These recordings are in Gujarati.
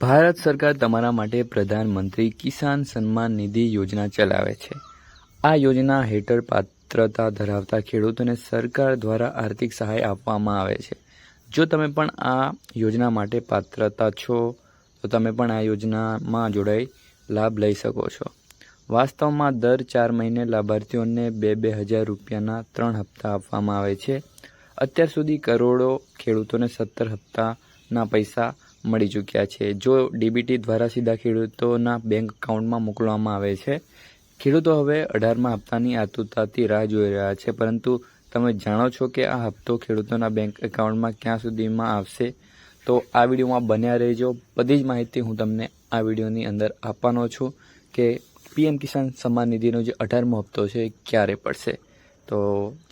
ભારત સરકાર તમારા માટે પ્રધાનમંત્રી કિસાન સન્માન નિધિ યોજના ચલાવે છે. આ યોજના હેઠળ પાત્રતા ધરાવતા ખેડૂતોને સરકાર દ્વારા આર્થિક સહાય આપવામાં આવે છે. જો તમે પણ આ યોજના માટે પાત્રતા છો, તો તમે પણ આ યોજનામાં જોડાઈ લાભ લઈ શકો છો. વાસ્તવમાં દર ચાર મહિને લાભાર્થીઓને બે બે હજાર રૂપિયાના ત્રણ હપ્તા આપવામાં આવે છે. અત્યાર સુધી કરોડો ખેડૂતોને સત્તર હપ્તાના પૈસા મળી ચૂક્યા છે. જો ડીબીટી દ્વારા સીધા ખેડૂતોના બેંક એકાઉન્ટમાં મોકલવામાં આવે છે, ખેડૂતો હવે અઢારમા હપ્તાની આતુરતાથી રાહ જોઈ રહ્યા છે. પરંતુ તમે જાણો છો કે આ હપ્તો ખેડૂતોના બેંક એકાઉન્ટમાં ક્યાં સુધીમાં આવશે? તો આ વિડીયોમાં બન્યા રહેજો. બધી જ માહિતી હું તમને આ વિડીયોની અંદર આપવાનો છું કે પીએમ કિસાન સન્માન નિધિનો જે અઢારમો હપ્તો છે એ ક્યારે પડશે? તો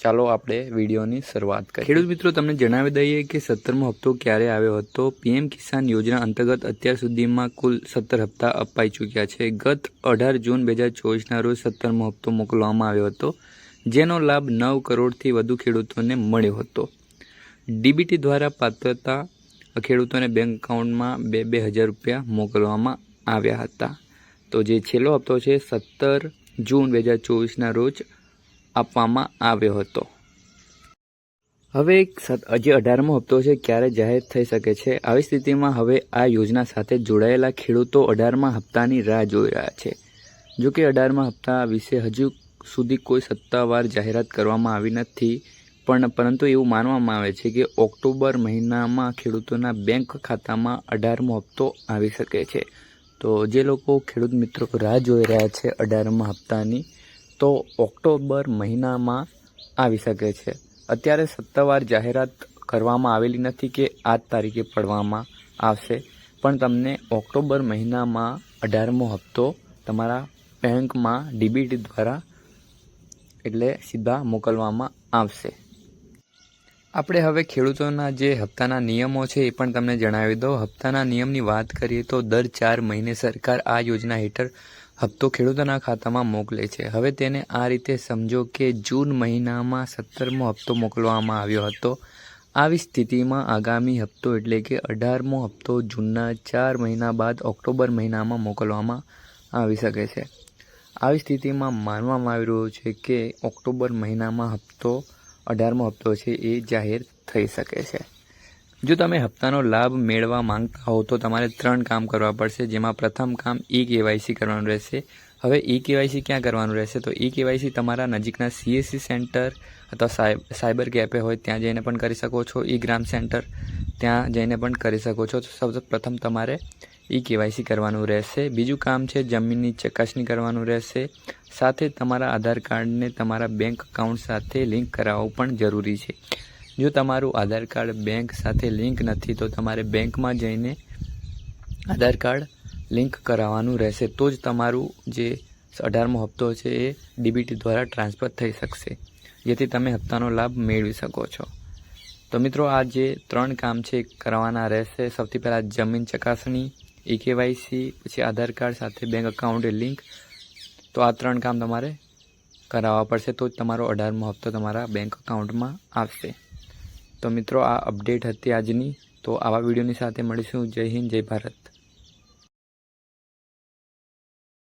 ચાલો આપણે વિડીયોની શરૂઆત કરીએ. ખેડૂત મિત્રો, તમને જણાવી દઈએ કે સત્તરમો હપ્તો ક્યારે આવ્યો હતો? પીએમ કિસાન યોજના અંતર્ગત અત્યાર સુધીમાં કુલ સત્તર હપ્તા અપાઈ ચૂક્યા છે. ગત અઢાર જૂન બે હજાર ચોવીસના રોજ સત્તરમો હપ્તો મોકલવામાં આવ્યો હતો, જેનો લાભ નવ કરોડથી વધુ ખેડૂતોને મળ્યો હતો. ડીબીટી દ્વારા પાત્રતા ખેડૂતોને બેંક એકાઉન્ટમાં બે બે હજાર રૂપિયા મોકલવામાં આવ્યા હતા. તો જે છેલ્લો હપ્તો છે, સત્તર જૂન બે હજાર ચોવીસના રોજ આપવામાં આવ્યો હતો. હવે એક સત- જે અઢારમો હપ્તો છે, ક્યારે જાહેર થઈ શકે છે? આવી સ્થિતિમાં હવે આ યોજના સાથે જોડાયેલા ખેડૂતો અઢારમા હપ્તાની રાહ જોઈ રહ્યા છે. જો કે અઢારમા હપ્તા વિશે હજુ સુધી કોઈ સત્તાવાર જાહેરાત કરવામાં આવી નથી, પણ પરંતુ એવું માનવામાં આવે છે કે ઓક્ટોબર મહિનામાં ખેડૂતોના બેંક ખાતામાં અઢારમો હપ્તો આવી શકે છે. તો જે લોકો ખેડૂત મિત્રો રાહ જોઈ રહ્યા છે અઢારમા હપ્તાની તો ઓક્ટોબર મહિનામાં આવી શકે છે. અત્યારે સત્તાવાર જાહેરાત કરવામાં આવેલી નથી કે આ તારીખે પડવામાં આવશે, પણ તમને ઓક્ટોબર મહિનામાં અઢારમો હપ્તો તમારા બેંકમાં ડીબીટી દ્વારા એટલે સીધા મોકલવામાં આવશે. આપણે હવે ખેડૂતોના જે હપ્તાના નિયમો છે એ પણ તમને જણાવી દો હપ્તાના નિયમની વાત કરીએ તો દર ચાર મહિને સરકાર આ યોજના હેઠળ હપ્તો ખેડૂતોના ખાતામાં મોકલે છે. હવે તેને આ રીતે સમજો કે જૂન મહિનામાં સત્તરમો હપ્તો મોકલવામાં આવ્યો હતો. આવી સ્થિતિમાં આગામી હપ્તો એટલે કે અઢારમો હપ્તો જૂનના ચાર મહિના બાદ ઓક્ટોબર મહિનામાં મોકલવામાં આવી શકે છે. આવી સ્થિતિમાં માનવામાં આવી રહ્યું છે કે ઓક્ટોબર મહિનામાં હપ્તો, અઢારમો હપ્તો છે એ જાહેર થઈ શકે છે. જો તમે હપ્તાનો લાભ મેળવવા માંગતા હો તો તમારે ત્રણ કામ કરવા પડશે, જેમાં પ્રથમ કામ ઈ કેવાયસી કરવાનું રહેશે. હવે ઈ કેવાયસી ક્યાં કરવાનું રહેશે? તો ઈ કેવાયસી તમારા નજીકના સીએસસી સેન્ટર અથવા સાય- સાયબર કેફે હોય, ત્યાં જઈને પણ કરી શકો છો. ઈ ગ્રામ સેન્ટર, ત્યાં જઈને પણ કરી શકો છો. તો સૌ પ્રથમ તમારે ઈ કેવાયસી કરવાનું રહેશે. બીજું કામ છે, જમીનની ચકાસણી કરવાનું રહેશે. સાથે તમારા આધાર કાર્ડને તમારા બેંક એકાઉન્ટ સાથે લિંક કરાવવું પણ જરૂરી છે. જો તમારું આધાર કાર્ડ બેંક સાથે લિંક નથી, તો તમારે બેંકમાં જઈને આધાર કાર્ડ લિંક કરાવવાનું રહેશે. તો જ તમારું જે અઢારમો હપ્તો છે એ ડીબીટી દ્વારા ટ્રાન્સફર થઈ શકશે, જેથી તમે હપ્તાનો લાભ મેળવી શકો છો. તો મિત્રો, આ જે ત્રણ કામ છે કરવાના રહેશે. સૌથી પહેલાં જમીન ચકાસણી ઈ કેવાયસી પછી આધાર કાર્ડ સાથે બેંક અકાઉન્ટ લિંક. તો આ ત્રણ કામ તમારે કરાવવા પડશે. તો જ તમારો અઢારમો હપ્તો તમારા બેંક અકાઉન્ટમાં આવશે. તો મિત્રો, આ અપડેટ હતી આજની. તો આવા વિડીયોની સાથે મળીશું. જય હિન્દ, જય ભારત.